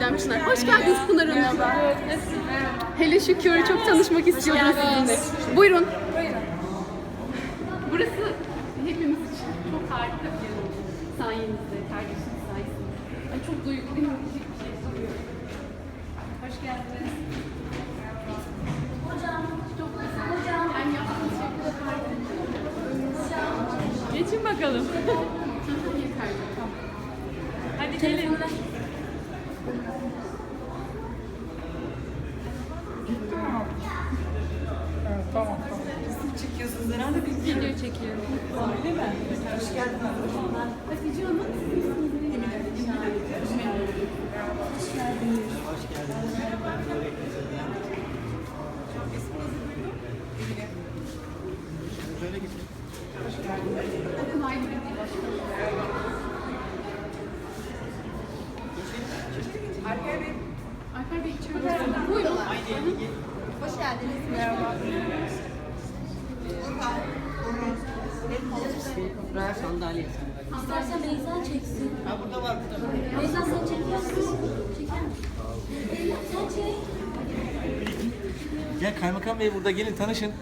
Çiğdem Çınar. Hoş geldiniz Pınar Hanım. Hele şükür çok tanışmak istiyordum sizinle. Buyurun. Burası hepimiz için çok harika bir yer oldu. Sayenizde, kardeşiniz sayesinde. Ay çok. Diyecek bir şey soruyorum. Hoş geldiniz. Hocam, çok güzel. Hocam. Yani yaptığınız şey kadar harika. Geçin bakalım. Hadi gelin. Çekiyorsunuz herhalde bir Video çekiyorum. öyle mi? Hoş geldiniz. Hatice Hanım. Okul Alper sandalye. İstersen Beyza çeksin. Ha burada var burada. Beyza sen çeker misin? Gel Kaymakam Bey burada gelin tanışın.